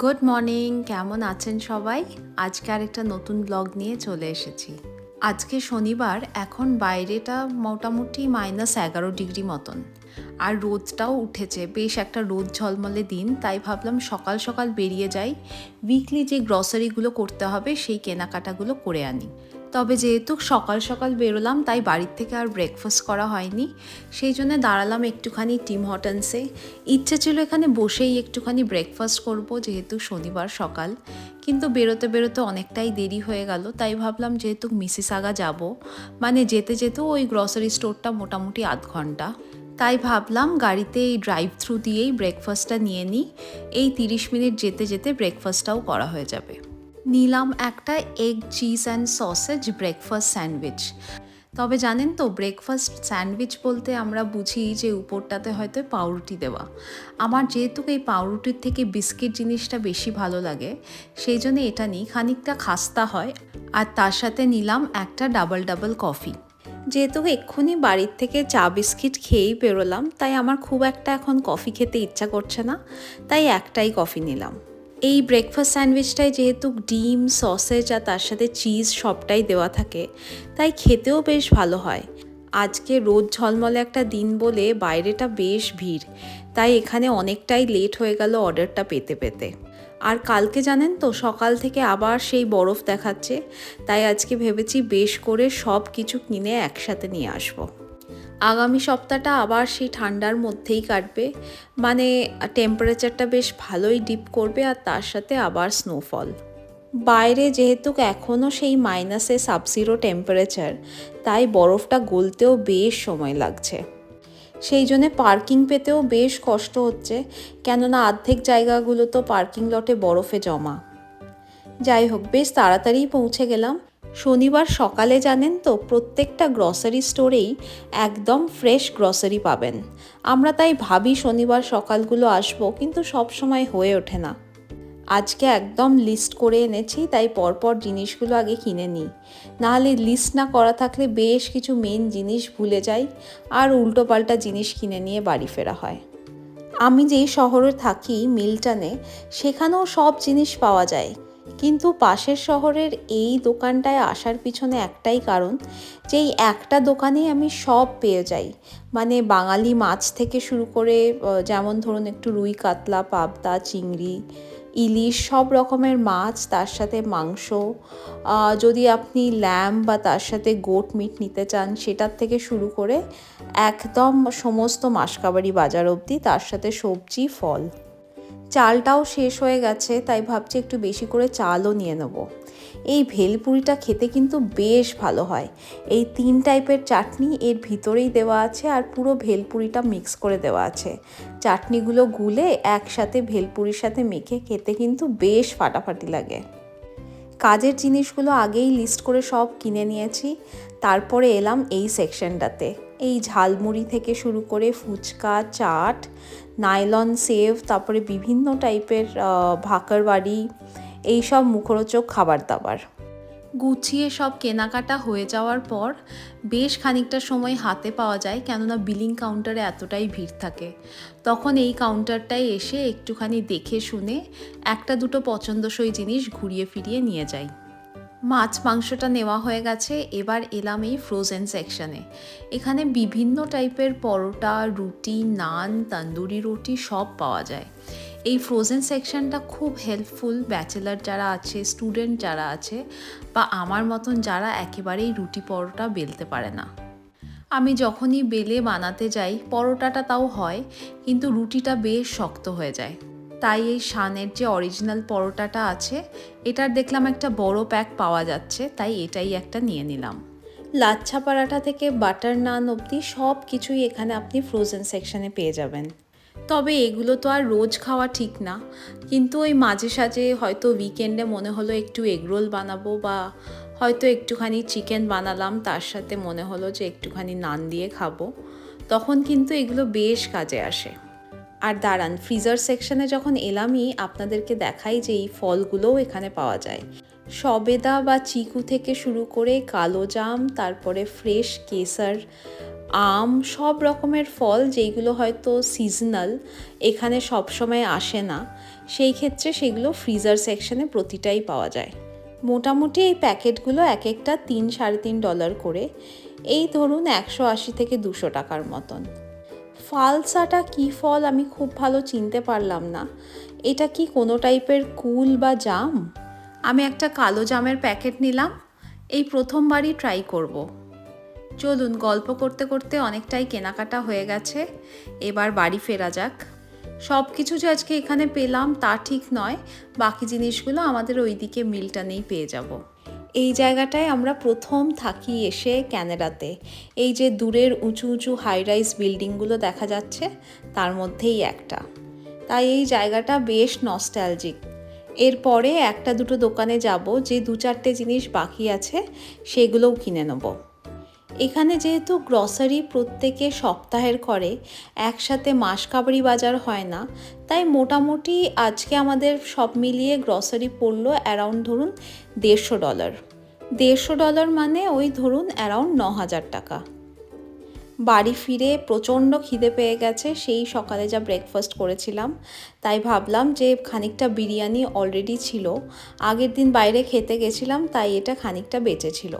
Good morning কেমন আছেন সবাই? আজকে আরেকটা নতুন ব্লগ নিয়ে চলে এসেছি। আজকে শনিবার, এখন বাইরেটা মোটামুটি মাইনাস এগারো ডিগ্রি মতন। আর রোদটাও উঠেছে, বেশ একটা রোদ ঝলমলে দিন, তাই ভাবলাম সকাল সকাল বেরিয়ে যাই। উইকলি যে গ্রসারিগুলো করতে হবে, সেই কেনাকাটাগুলো করে আনি। তবে যেহেতু সকাল সকাল বেরোলাম, তাই বাড়ির থেকে আর ব্রেকফাস্ট করা হয়নি। সেই জন্য দাঁড়ালাম একটুখানি টিম হটন্সে ইচ্ছে ছিল এখানে বসেই একটুখানি ব্রেকফাস্ট করব, যেহেতু শনিবার সকাল। কিন্তু বেরোতে বেরোতে অনেকটাই দেরি হয়ে গেল, তাই ভাবলাম যেহেতু মিসিসাগা যাব মানে যেতে যেতেও ওই গ্রসারি স্টোরটা মোটামুটি আধ ঘণ্টা। তাই ভাবলাম গাড়িতে এই ড্রাইভ থ্রু দিয়েই ব্রেকফাস্টটা নিয়ে নিই। এই তিরিশ মিনিট যেতে যেতে ব্রেকফাস্টটাও করা হয়ে যাবে। নিলাম একটা egg cheese and sausage breakfast sandwich তবে জানেন তো ব্রেকফাস্ট স্যান্ডউইচ বলতে আমরা বুঝি যে উপরটাতে হয়তো পাউরুটি দেওয়া। আমার যেহেতু এই পাউরুটির থেকে বিস্কিট জিনিসটা বেশি ভালো লাগে, সেই জন্য এটা নিই। খানিকটা খাস্তা হয় আর তার সাথে নিলাম একটা ডাবল ডাবল কফি যেহেতু এক্ষুনি বাড়ির থেকে চা বিস্কিট খেয়েই বেরোলাম, তাই আমার খুব একটা এখন কফি খেতে ইচ্ছা করছে না, তাই একটাই কফি নিলাম। এই ব্রেকফাস্ট স্যান্ডউইচটায় যেহেতু ডিম সসেজ আর তার সাথে চিজ সবটাই দেওয়া থাকে, তাই খেতেও বেশ ভালো হয়। আজকে রোদ ঝলমলে একটা দিন বলে বাইরেটা বেশ ভিড়, তাই এখানে অনেকটাই লেট হয়ে গেল অর্ডারটা পেতে পেতে। আর কালকে জানেন তো, সকাল থেকে আবার সেই বরফ দেখাচ্ছে, তাই আজকে ভেবেছি বেশ করে সব কিছু কিনে একসাথে নিয়ে আসব। আগামী সপ্তাহটা আবার সেই ঠান্ডার মধ্যেই কাটবে। মানে টেম্পারেচারটা বেশ ভালোই ডিপ করবে আর তার সাথে আবার স্নোফল বাইরে যেহেতু এখনও সেই মাইনাসে সাবজিরো টেম্পারেচার তাই বরফটা গলতেও বেশ সময় লাগছে। সেই জন্যে পার্কিং পেতেও বেশ কষ্ট হচ্ছে, কেননা অর্ধেক জায়গাগুলো তো পার্কিং লটে বরফে জমা। যাই হোক, বেশ তাড়াতাড়ি পৌঁছে গেলাম। শনিবার সকালে জানেন তো, প্রত্যেকটা গ্রসারি স্টোরেই একদম ফ্রেশ গ্রসারি পাবেন। আমরা তাই ভাবি শনিবার সকালগুলো আসব, কিন্তু সব সময় হয়ে ওঠে না। আজকে একদম লিস্ট করে এনেছি, তাই পরপর জিনিসগুলো আগে কিনে নিই। নাহলে লিস্ট না করা থাকলে বেশ কিছু মেন জিনিস ভুলে যাই, আর উল্টোপাল্টা জিনিস কিনে নিয়ে বাড়ি ফেরা হয়। আমি যেই শহরে থাকি, মিল্টনে, সেখানেও সব জিনিস পাওয়া যায়। কিন্তু পাশের শহরের এই দোকানটায় আসার পিছনে একটাই কারণ যে এই একটা দোকানেই আমি সব পেয়ে যাই। মানে বাঙালি মাছ থেকে শুরু করে যেমন ধরুন একটু রুই কাতলা, পাবদা, চিংড়ি, ইলিশ, সব রকমের মাছ, তার সাথে মাংস যদি আপনি ল্যাম বা তার সাথে গোট মিট নিতে চান, সেটার থেকে শুরু করে একদম সমস্ত মাসকাবাড়ি বাজার অবধি তার সাথে সবজি, ফল। চালটাও শেষ হয়ে গেছে, তাই ভাবছি একটু বেশি করে চালও নিয়ে নেব। এই ভেলপুরিটা খেতে কিন্তু বেশ ভালো হয়। এই তিন টাইপের চাটনি এর ভিতরেই দেওয়া আছে আর পুরো ভেলপুরিটা মিক্স করে দেওয়া আছে। চাটনিগুলো গুলে একসাথে ভেলপুরির সাথে মেখে খেতে কিন্তু বেশ ফাটাফাটি লাগে। কাজের জিনিসগুলো আগেই লিস্ট করে সব কিনে নিয়েছি। তারপরে এলাম এই সেকশনটাতে এই ঝালমুড়ি থেকে শুরু করে ফুচকা, চাট, নাইলন সেভ, তারপরে বিভিন্ন টাইপের ভাকার বাড়ি এইসব মুখরোচক খাবার দাবার। গুছিয়ে সব কেনাকাটা হয়ে যাওয়ার পর বেশ খানিকটা সময় হাতে পাওয়া যায়, কেননা বিলিং কাউন্টারে এতটাই ভিড় থাকে। তখন এই কাউন্টারটায় এসে একটুখানি দেখে শুনে একটা দুটো পছন্দসই জিনিস ঘুরিয়ে ফিরিয়ে নিয়ে যাই। মাছ মাংসটা নেওয়া হয়ে গেছে, এবার এলাম এই ফ্রোজেন সেকশনে এখানে বিভিন্ন টাইপের পরোটা, রুটি, নান, তন্দুরি রুটি সব পাওয়া যায়। এই ফ্রোজেন সেকশনটা খুব হেল্পফুল ব্যাচেলার যারা আছে স্টুডেন্ট যারা আছে, বা আমার মতন যারা একেবারেই রুটি পরোটা বেলতে পারে না। আমি যখনই বেলে বানাতে যাই, পরোটাটা তাও হয়, কিন্তু রুটিটা বেশ শক্ত হয়ে যায়। তাই এই শানের যে অরিজিনাল পরোটাটা আছে, এটার দেখলাম একটা বড় প্যাক পাওয়া যাচ্ছে, তাই এটাই একটা নিয়ে নিলাম। লাচ্ছা পরাঠা থেকে বাটার নান অবধি সব কিছুই এখানে আপনি ফ্রোজেন সেকশনে পেয়ে যাবেন। তবে এগুলো তো আর রোজ খাওয়া ঠিক না, কিন্তু ওই মাঝে সাঝে হয়তো উইকেন্ডে মনে হলো একটু এগরোল বানাবো বা হয়তো একটুখানি চিকেন বানালাম, তার সাথে মনে হলো যে একটুখানি নান দিয়ে খাব। তখন কিন্তু এগুলো বেশ কাজে আসে। আর দাঁড়ান ফ্রিজার সেকশনে যখন এলামই আপনাদেরকে দেখাই যে এই ফলগুলোও এখানে পাওয়া যায়। সবেদা বা চিকু থেকে শুরু করে কালো জাম, তারপরে ফ্রেশ কেসার, আম, সব রকমের ফল যেইগুলো হয়তো সিজনাল এখানে সব সময় আসে না। সেই ক্ষেত্রে সেগুলো ফ্রিজার সেকশনে প্রতিটাই পাওয়া যায়। মোটামুটি এই প্যাকেটগুলো এক একটা তিন সাড়ে তিন ডলার করে। এই ধরুন একশো আশি থেকে দুশো টাকার মতন। ফালসাটা কী ফল আমি খুব ভালো চিনতে পারলাম না। এটা কি কোনো টাইপের কুল বা জাম? আমি একটা কালো জামের প্যাকেট নিলাম, এই প্রথমবারই ট্রাই করব। চলুন, গল্প করতে করতে অনেকটাই কেনাকাটা হয়ে গেছে, এবার বাড়ি ফেরা যাক। সব কিছু যে আজকে এখানে পেলাম তা ঠিক নয়, বাকি জিনিসগুলো আমাদের ওইদিকে মিলটানেই পেয়ে যাব। এই জায়গাটায় আমরা প্রথম থাকি এসে ক্যানাডাতে। এই যে দূরের উঁচু উঁচু হাই রাইজ বিল্ডিংগুলো দেখা যাচ্ছে, তার মধ্যেই একটা। তাই এই জায়গাটা বেশ নস্ট্যালজিক এরপরে একটা দুটো দোকানে যাব, যে দু চারটে জিনিস বাকি আছে, সেগুলোও কিনে নেব। এখানে যেহেতু গ্রসারি প্রত্যেকে সপ্তাহের করে, একসাথে মাসকাবারি বাজার হয় না, তাই মোটামুটি আজকে আমাদের সব মিলিয়ে গ্রসারি পড়ল অ্যারাউন্ড ধরুন দেড়শো ডলার দেড়শো ডলার মানে ওই ধরুন অ্যারাউন্ড ন হাজার টাকা। বাড়ি ফিরে প্রচণ্ড খিদে পেয়ে গেছে, সেই সকালে যা ব্রেকফাস্ট করেছিলাম। তাই ভাবলাম যে খানিকটা বিরিয়ানি অলরেডি ছিল। আগের দিন বাইরে খেতে গেছিলাম, তাই এটা খানিকটা বেঁচে ছিল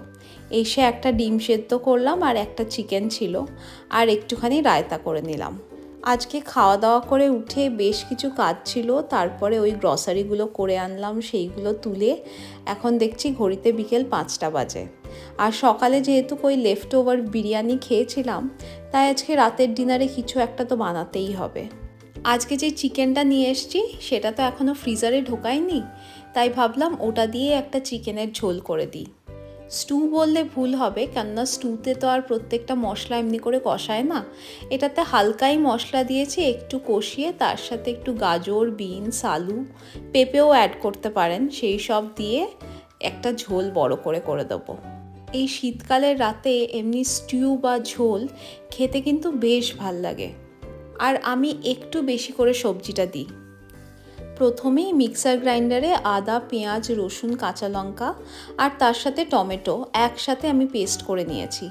এসে একটা ডিম সেদ্ধ করলাম আর একটা চিকেন ছিল আর একটুখানি রায়তা করে নিলাম। আজকে খাওয়া দাওয়া করে উঠে বেশ কিছু কাজ ছিল, তারপরে ওই গ্রসারিগুলো করে আনলাম, সেইগুলো তুলে এখন দেখছি ঘড়িতে বিকেল পাঁচটা বাজে। আর সকালে যেহেতু ওই লেফট ওভার বিরিয়ানি খেয়েছিলাম, তাই আজকে রাতের ডিনারে কিছু একটা তো বানাতেই হবে। আজকে যে চিকেনটা নিয়ে এসছি, সেটা তো এখনও ফ্রিজারে ঢোকায়নি, তাই ভাবলাম ওটা দিয়ে একটা চিকেনের ঝোল করে দিই। স্টু বললে ভুল হবে, কেননা স্টুতে তো আর প্রত্যেকটা মশলা এমনি করে কষায় না। এটাতে হালকাই মশলা দিয়েছি, একটু কষিয়ে তার সাথে একটু গাজর বিনস আলু, পেঁপেও অ্যাড করতে পারেন, সেই সব দিয়ে একটা ঝোল বড় করে করে দেবো। এই শীতকালের রাতে এমনি স্টিউ বা ঝোল খেতে কিন্তু বেশ ভালো লাগে। আর আমি একটু বেশি করে সবজিটা দিই। প্রথমেই মিক্সার গ্রাইন্ডারে আদা, পেঁয়াজ, রসুন, কাঁচা লঙ্কা আর তার সাথে টমেটো একসাথে আমি পেস্ট করে নিয়েছি।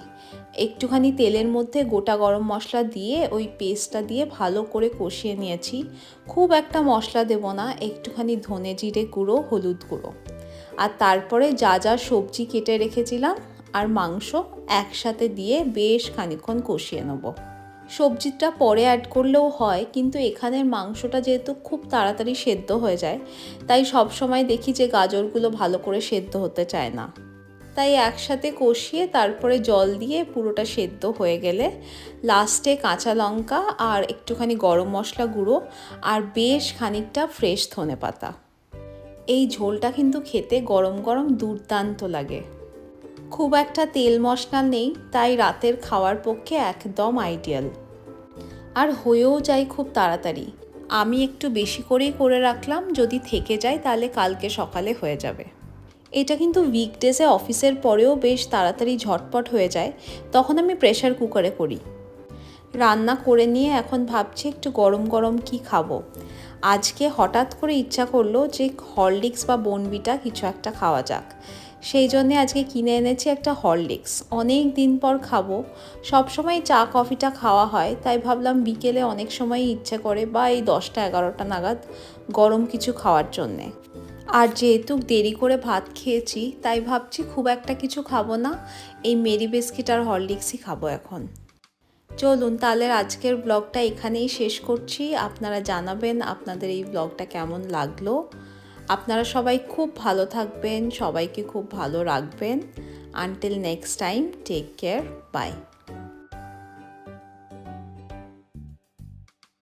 একটুখানি তেলের মধ্যে গোটা গরম মশলা দিয়ে ওই পেস্টটা দিয়ে ভালো করে কষিয়ে নিয়েছি। খুব একটা মশলা দেব না, একটুখানি ধনে জিরে গুঁড়ো, হলুদ গুঁড়ো। আর তারপরে যা যা সবজি কেটে রেখেছিলাম আর মাংস একসাথে দিয়ে বেশ খানিক্ষণ কষিয়ে নেব। সবজিটা পরে অ্যাড করলেও হয়, কিন্তু এখানের মাংসটা যেহেতু খুব তাড়াতাড়ি সেদ্ধ হয়ে যায়, তাই সব সময় দেখি যে গাজরগুলো ভালো করে সেদ্ধ হতে চায় না। তাই একসাথে কষিয়ে তারপরে জল দিয়ে পুরোটা সেদ্ধ হয়ে গেলে লাস্টে কাঁচা লঙ্কা আর একটুখানি গরম মশলা গুঁড়ো আর বেশ খানিকটা ফ্রেশ ধনে পাতা এই ঝোলটা কিন্তু খেতে গরম গরম দুর্দান্ত লাগে। খুব একটা তেল মশলা নেই, তাই রাতের খাওয়ার পক্ষে একদম আইডিয়াল আর হয়েও যায় খুব তাড়াতাড়ি। আমি একটু বেশি করেই করে রাখলাম, যদি থেকে যায় তাহলে কালকে সকালে হয়ে যাবে। এটা কিন্তু উইকডেজে অফিসের পরেও বেশ তাড়াতাড়ি ঝটপট হয়ে যায়, তখন আমি প্রেশার কুকারে করি। রান্না করে নিয়ে এখন ভাবছি একটু গরম গরম কি খাব। আজকে হঠাৎ করে ইচ্ছা করল যে হরলিক্স বা বনবিটা কিছু একটা খাওয়া যাক। সেই জন্যে আজকে কিনে এনেছি একটা হরলিক্স। অনেক দিন পর খাব। সবসময় চা, কফিটা খাওয়া হয়, তাই ভাবলাম বিকেলে অনেক সময় ইচ্ছে করে বা এই দশটা, এগারোটা নাগাদ গরম কিছু খাওয়ার জন্যে। আর যেহেতু দেরি করে ভাত খেয়েছি, তাই ভাবছি খুব একটা কিছু খাব না। এই মেরি বিস্কিট আর হরলিক্সই খাব এখন। চলুন তাহলে আজকের ব্লগটা এখানেই শেষ করছি। আপনারা জানাবেন আপনাদের এই ব্লগটা কেমন লাগল। আপনারা সবাই খুব ভালো থাকবেন, সবাইকে খুব ভালো রাখবেন। Until next time take care bye